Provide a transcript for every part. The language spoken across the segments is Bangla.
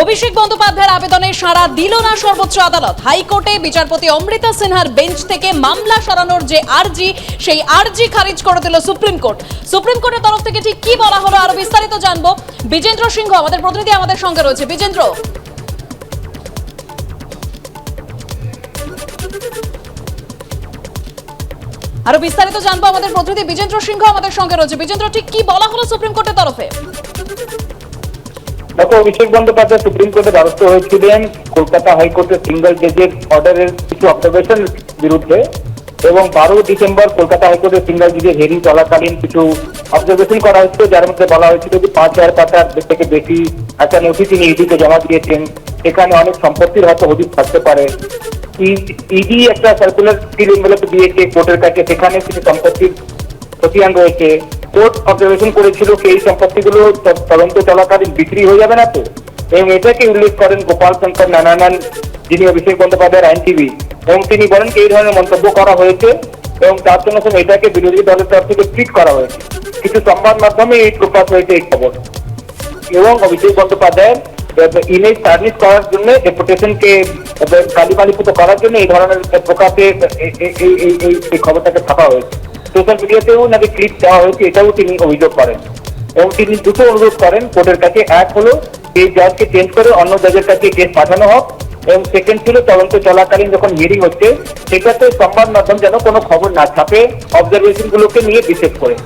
অভিষেক বন্দ্যোপাধ্যায়ের আবেদনে সাড়া দিল না সর্বোচ্চ আদালত। হাইকোর্টে বিচারপতি অমৃতা সিনহার বেঞ্চ থেকে মামলা সরানোর যে আর্জি, সেই আর্জি খারিজ করে দিল সুপ্রিম কোর্ট। সুপ্রিম কোর্টের তরফ থেকে ঠিক কি বলা হলো আরও বিস্তারিত জানব। বিজেন্দ্র সিংহ, আমাদের প্রতিনিধি আমাদের সঙ্গে রয়েছে। বিজেন্দ্র। আরও বিস্তারিত জানব আমাদের প্রতিনিধি বিজেন্দ্র সিংহ আমাদের সঙ্গে রয়েছে। বিজেন্দ্র, ঠিক কি বলা হলো সুপ্রিম কোর্টের তরফে? দেখো অভিষেক বন্দ্যোপাধ্যায় সুপ্রিম কোর্টে দ্বারস্থ হয়েছিলেন কলকাতা হাইকোর্টের সিঙ্গল জেজের অর্ডারের কিছু অবজারভেশন বিরুদ্ধে এবং বারো ডিসেম্বর কলকাতা হাইকোর্টের সিঙ্গল জেজের হেরিং চলাকালীন কিছু অবজারভেশন করা হয়েছিল, যার মধ্যে বলা হয়েছিল যে পাঁচ হাজার পাতার থেকে বেশি একটা নথি তিনি ইডিতে জমা দিয়েছেন। সেখানে অনেক সম্পত্তির হয়তো হদিস থাকতে পারে। ইডি একটা সার্কুলার দিয়েছে কোর্টের কাছে। সেখানে কিছু সম্পত্তির খতিয়ান রয়েছে। কোর্ট অবজারভেশন করেছিল কি এই সম্পত্তিগুলো তদন্ত চলাকালীন বিক্রি হয়ে যাবে না তো? এবং এটাকে উল্লেখ করেন গোপাল শঙ্কর নানানান যিনি অভিষেক বন্দ্যোপাধ্যায়ের আইনজীবী। এবং তিনি বলেন এই ধরনের মন্তব্য করা হয়েছে এবং তার জন্য এটাকে বিরোধী দলের তরফ থেকে ট্রিট করা হয়েছে। কিছু সংবাদ মাধ্যমে এই প্রকাশ হয়েছে এই খবর। এবং অভিষেক বন্দ্যোপাধ্যায়ের ইমেজ সার্ভিস করার জন্য রেপুটেশনকে কালিমালিপুত করার জন্য এই ধরনের প্রকাশে এই খবরটাকে ছাপা হয়েছে। সোশ্যাল মিডিয়াতেও নাকি ক্লিপ দেওয়া হয়েছে, এটাও তিনি অভিযোগ করেন। এবং তিনি দুটো অনুরোধ করেন, কোর্টের কাছে এক হলো এই জজকে চেঞ্জ করে অন্য জজের কাছে কেস পাঠানো হোক, এবং সেকেন্ড ছিল তদন্ত চলাকালীন যখন হিয়ারিং হচ্ছে, সেটাতে সংবাদ মাধ্যম যেন কোনো খবর না ছাপে অবজারভেশন গুলোকে নিয়ে বিশেষ করে।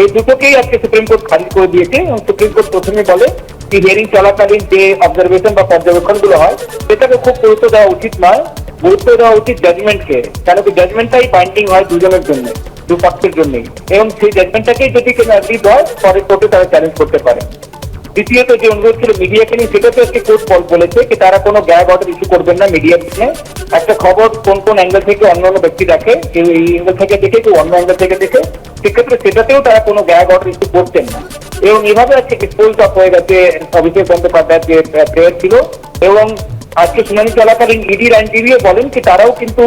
এই দুটোকেই আজকে সুপ্রিম কোর্ট খারিজ করে দিয়েছে, এবং সুপ্রিম কোর্ট প্রথমে বলে যে হিয়ারিং চলাকালীন যে অবজারভেশন বা পর্যবেক্ষণগুলো হয়, সেটাকে খুব গুরুত্ব দেওয়া উচিত নয়। গুরুত্ব দেওয়া উচিত জাজমেন্টকে কেন কি জাজমেন্টটাই বাইন্ডিং হয় দুজনের জন্য। দু পক্ষের জন্যই এবং সেই জাজমেন্টটাকেই যদি কেন অ্যাগ্রিড হয় পরে কোর্টে তারা চ্যালেঞ্জ করতে পারে। দ্বিতীয়ত যে অনুরোধ ছিল মিডিয়াকে নিয়ে সেটা তো আজকে কোর্ট বল- বলেছে যে তারা কোনো গ্যাগ অর্ডার ইস্যু করবেন না মিডিয়ার জন্য। একটা খবর কোন কোন অ্যাঙ্গেল থেকে অন্য অন্য ব্যক্তি দেখে, কেউ এই অ্যাঙ্গেল থেকে দেখে, কেউ অন্য অ্যাঙ্গেল থেকে দেখে, সেক্ষেত্রে সেটাতেও তারা কোনো গ্যাগ অর্ডার ইস্যু করতেন না। এবং এভাবে আজকে ডিসপোজ অফ হয়ে গেছে, অভিষেক বন্দ্যোপাধ্যায়ের যে প্রেয়ার ছিল, এবং আজকে শুনানি চলাকালীন ইডির আইনজীবীও বলেন যে তারাও কিন্তু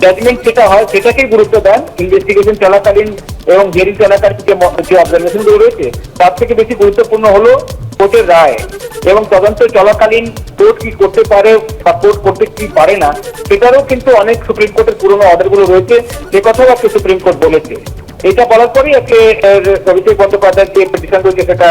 জাজমেন্ট যেটা হয় সেটাকেই গুরুত্ব দেন। ইনভেস্টিগেশন চলাকালীন এবং হিয়ারিং চলাকালীন যে ম- যে অবজারভেশনগুলো রয়েছে, তার থেকে বেশি গুরুত্বপূর্ণ হলো কোর্টের রায় এবং তদন্ত চলাকালীন কোর্ট কি করতে পারে বা কোর্ট করতে কি পারে না, সেটারও কিন্তু অনেক সুপ্রিম কোর্টের পুরনো অর্ডারগুলো রয়েছে সে কথাও আজকে সুপ্রিম কোর্ট বলেছে। এটা বলার পরেই আজকে অভিষেক বন্দ্যোপাধ্যায়ের যে পিটিশন রয়েছে সেটা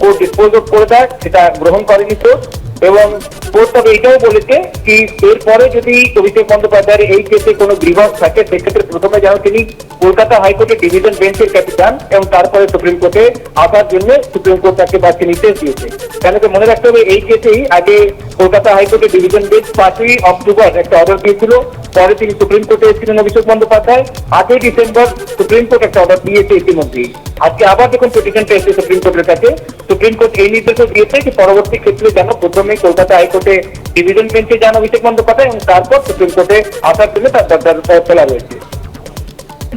কোর্ট ডিসপোজ করে দেয়, সেটা গ্রহণ করেনি কোর্ট। এবং কোর্ট তবে এটাও বলেছে কি এরপরে যদি অভিষেক বন্দ্যোপাধ্যায়ের এই কেসে কোনো গ্রিভান্স থাকে, সেক্ষেত্রে প্রথমে যেন তিনি কলকাতা হাইকোর্টের ডিভিশন বেঞ্চের ক্যাপিটান এবং তারপরে সুপ্রিম কোর্টে আসার জন্য সুপ্রিম কোর্ট তাকে বাড়তি নির্দেশ দিয়েছে। কেন মনে রাখতে হবে, এই কেসেই আগে কলকাতা হাইকোর্টের ডিভিশন বেঞ্চ পাঁচই অক্টোবর একটা অর্ডার দিয়েছিল, পরে তিনি সুপ্রিম কোর্টে এসেছিলেন অভিষেক বন্দ্যোপাধ্যায়, আটই ডিসেম্বর সুপ্রিম কোর্ট একটা অর্ডার দিয়েছে ইতিমধ্যেই। আজকে আবার যখন পিটিশনটা এসেছে সুপ্রিম কোর্টের কাছে, সুপ্রিম কোর্ট এই নির্দেশও দিয়েছে যে পরবর্তী ক্ষেত্রে যেন প্রথমে কলকাতা হাইকোর্টে ডিভিশন বেঞ্চে যেন অভিষেক বন্দ্যোপাধ্যায় এবং তারপর সুপ্রিম কোর্টে আসার জন্য তার দরজা খোলা রয়েছে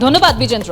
ধন্যবাদ বিজেন্দ্র।